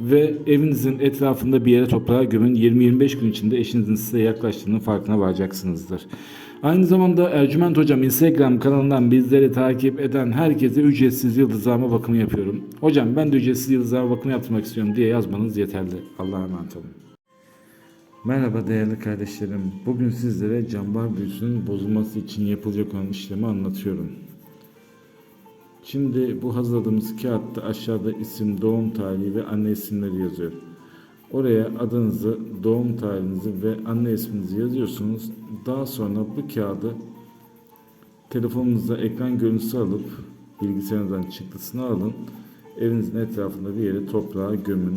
ve evinizin etrafında bir yere toprağa gömün. 20-25 gün içinde eşinizin size yaklaştığının farkına varacaksınızdır. Aynı zamanda Ercüment Hocam Instagram kanalından bizleri takip eden herkese ücretsiz yıldızlama bakımı yapıyorum. Hocam ben de ücretsiz yıldızlama bakımı yaptırmak istiyorum diye yazmanız yeterli. Allah'a emanet olun. Merhaba değerli kardeşlerim. Bugün sizlere cambar büyüsünün bozulması için yapılacak olan işlemi anlatıyorum. Şimdi bu hazırladığımız kağıtta aşağıda isim, doğum tarihi ve anne isimleri yazıyor. Oraya adınızı, doğum tarihinizi ve anne isminizi yazıyorsunuz. Daha sonra bu kağıdı telefonunuzda ekran görüntüsü alıp bilgisayarınızdan çıktısını alın. Evinizin etrafında bir yere toprağa gömün.